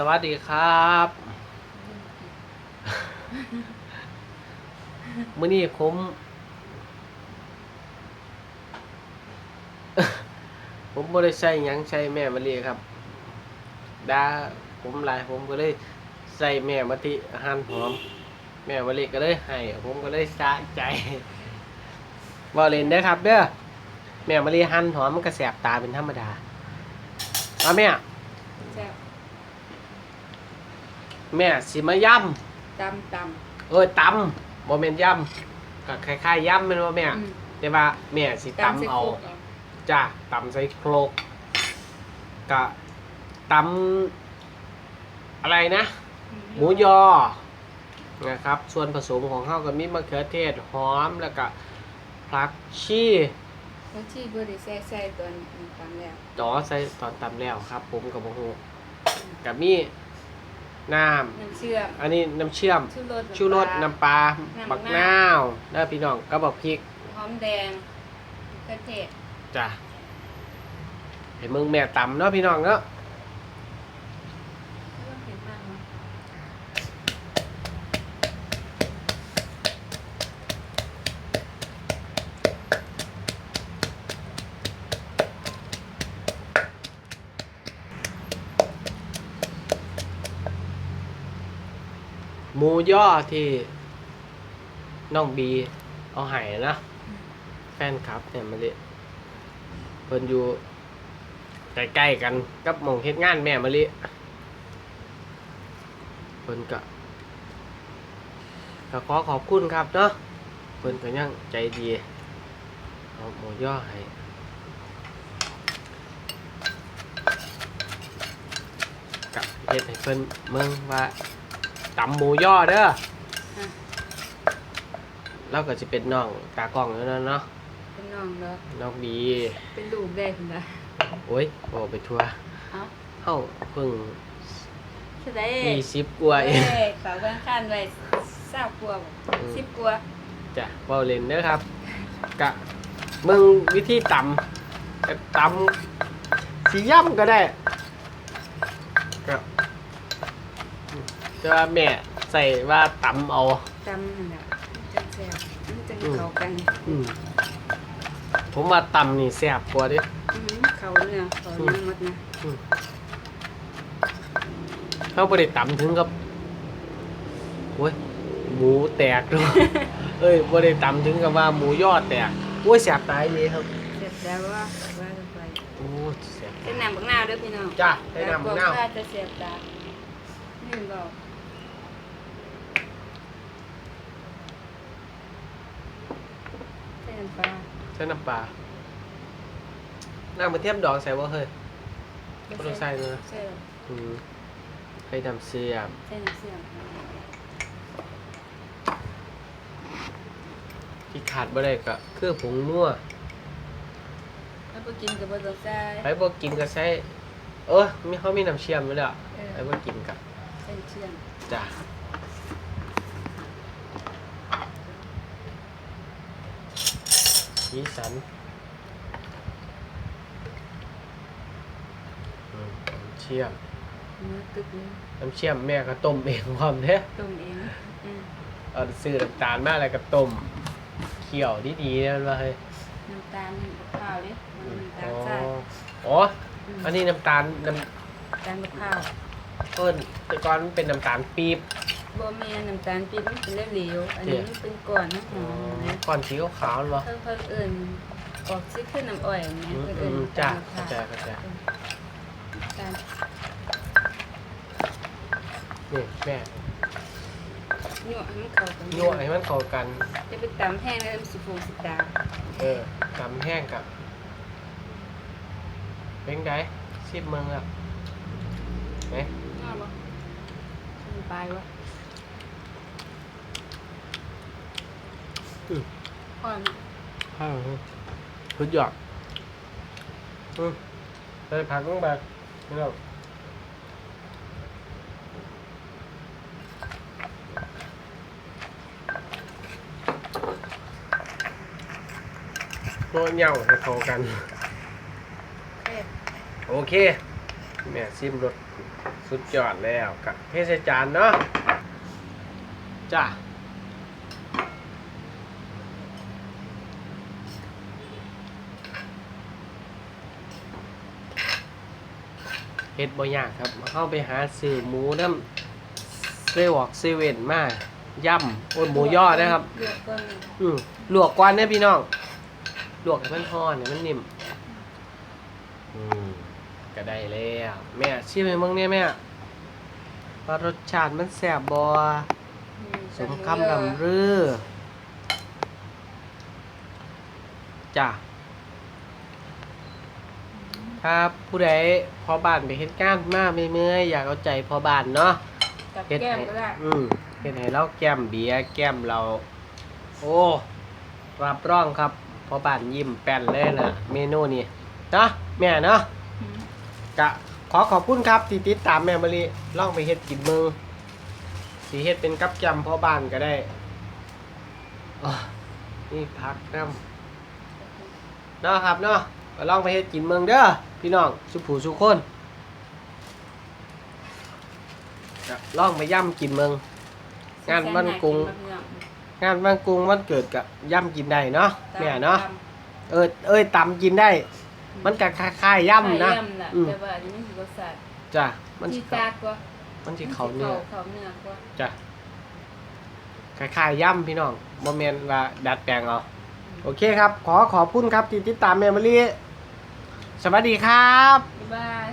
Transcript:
สวัสดีครับ มื่อนี้ผม ผมบ่ได้ใช้ยังใช้แม่มะลิครับดาผมหลายผมก็เลยใส่แม่มะติหันหอม แม่มะลิก็เลยให้ผมก็เลยสะใจว่เล่นเด้ครับเด้อแม่มะลิหั่นหอมมันก็แสบตาเป็นธรรมดาเอาแม่แซ่บ แม่สิมาย่ตำตำเอ้ยตำบ่แม่นย่ำก็คล้ายๆย่ำแม่นบ่แม่ำอืมแต่ว่าแม่สิตำใส่ตำเอาโคกเอาจ้าตำใส่โครกกะตำอะไรนะ หมูยอ นะครับ ส่วนผสมของเขาก็มีมะเขือเทศหอมแล้วก็ผักชีแล้วที่บ่ได้ใส่ใส่ตอนตำแล้ว จอใส่ตอนตำแล้วครับ ผมกับบ่ฮู้กับมี น้น้ำเชื่อมำอันนี้น้ำเชื่อม ชูรสชูรสน้ำปลาน้ำบักมะนานาววแล้วพี่น้องก็บอกพริกหอมแดงกระเทศจ้ะเห็นมึงแม่ตำเนาะพี่น้องเนาะ แล้วก็เผ็ดมากเนาะ หมูย่อที่น้องบี เอาไห้นะ แฟนคลับเนี่ยมาเลยเพิ่นอยู่ใกล้ๆกันกับหมองเฮ็ดงานแม่มะลิเพิ่นก็ก็ขอขอบคุณครับเนาะเพิ่นก็ยังใจดีเอาหมูย่อให้กับเฮ็ดให้เพิ่นเมืองว่า ตำหมูย่อเด้ออะแล้วก็จะเป็นน้องตากล้องแล้วนะเนาะเป็นน้องเด้อน้องบีเป็นลูกได้คุณล่ะโอ้ยบอกไปทัวร์เอ้าเฮ้าเพิ่งแสดงยี่สิบกว่าเองเอ้ยฝากเบิ่งคันไว้20กว่าบ่อืม10กว่าจ้ะเบาเล่นเด้อครับกะมึงวิธีตำกะตำสีย่ำก็ได้ครับ จะว่าแม่ใส่ว่าตำเอาตำนั่นแหละจังแซ่บมันจังเข้ากันอืมผมว่าตำนี่แซ่บกว่าเดิ อือเข้าเนื้อเข้าเนื้อหมดนะเขาไปได้ตำถึงกับโอ้ยหมูแตกด้วยเอ้ยบ่ได้ตำถึงกับว่าหมูยอดแตกโอ้ยแสบตายเลยครับเสร็จแล้วว่าว่ากันไปโอ้ยแสบใส่น้ำบักนาวเด้อพี่น้องจ้ะใส่น้ำบักนาวแต่จะเสียบตานี่บอกใส่ น้ำปลาใส่น้ำปลาน้ำมันเทียมดองใส่บ่เฮ้ยบ่ต้องใส่เลยใส่อืมให้น้ำเสียมใส่น้ำเสียมที่ขาดบ่ได้ก็คือผงนัวถ้าบ่กินก็บ่ต้องใส่ไปบ่กินก็ใส่เออมีเขามีน้ำเชื่อมอยู่แล้วเออไปบ่กินก็ใส่เชื่อมจ้ะ สีสันอืมน้ำเชื่อมเนื้อตึกนี้น้ำเชื่อมแม่ก็ต้มเองพร้อมเด้ต้มเองอืมเอาซื้อน้ำตาลมาแล้วก็ต้มเคี่ยวดีๆนั่นว่าเฮ้ยน้ำตาลมะพร้าวเด้มันน้ำตาอ๋ลอทรายอ๋อมอันนี้น้ำตาลน้น้ำตาลมะพร้าวำเพิ่นแต่ก่อนมันเป็นน้ำตาลปี๊บ บ่แม่นน้ำตาลปี๊บมันเป็นเหลวๆอันนี้มันเป็นก้อนน้ำหอ๋ออมนะก้อนสีขาวๆนั่นวะเพิ่นเพิ่นเอิ้นออกซิขึ้นน้ำอ้อยอย่างเงี้ยอืมเพิ่นอืเอิ้นมน้ำจ้าตาลเข้ามะใจพร้าวเข้าใจน้ำตาลนี่แม่ยั่วให้มันเข้ากันยั่วให้มันเข้ากันจะไปตำแห้งแล้วมันสิฟูสิตาเออตำแห้งกับเป็นไงซิบเมืองอะไหนน่าบ่มันปลายวะ อืมอ่อนข้าวสุดยอดอืมใส่ผักลงไปนี่เราตัวเหย่าให้เข้ากันแค่โอเค แม่ซิมรสสุดยอดแล้วกับเทศจานเนาะจ้า เฮ็ดบ่ยากครับเข้าไปหาซื้อหมูน้ำเซวอกเซเว่นมาย่ำโอ้ยหมูย่อนะครับ เลือกก่อนอืมลวกก่อนเนี่ยพี่น้องลวกให้มันห่อนให้มันนิ่มอืมก็ได้แล้วแม่ชิมให้มึงเนี่ยแม่ว่ารสชาติมันแซ่บบ่สมคำลำรือจ้ะ ถ้าผู้ใดพอบ้านไปเฮ็ดงานมาเมื่อยๆอยากเอาใจพอบ้านเนาะกับเฮ็ดแก้มให้ก็ได้อืมเฮ็ดให้เราแก้มเบียร์แก้มเรา โอ้รับรองครับ พอบ้านยิ้มแป้นเลยนะเมนูนี้เนาะแม่เนาะอืมกะขอขอบคุณครับที่ติดตามแม่มะลิลองไปเฮ็ดกินมือสีเฮ็ดเป็นกับจำพ่อบ้านก็ได้อ้อนี่พักน้ำเนาะครับเนาะ ก็ลองไปเฮ็ดกินเมืองเด้อพี่น้องสุผูสุคนก็ลองไปย่ำกินเมือง งานวันกรุง งานวันกรุงวันเกิดกับย่ำกินได้เนาะแม่เนาะเออเอ้ยตำกินได้ มันก็คล้ายๆย่ำนะย่ำน่ะอืมแต่ว่าอันนี้มันสิรสชาติจ้ะมันที่สิตากกว่ามันสิเขาเนื้อเขาเนื้อกว่าจ้ะคล้ายๆย่ำพี่น้องโมเมนว่าดัดแปลงเอาโอเคครับ ขอขอบคุณครับที่ติดตามแมมโมรี่ สวัสดีครับ บ๊ายบาย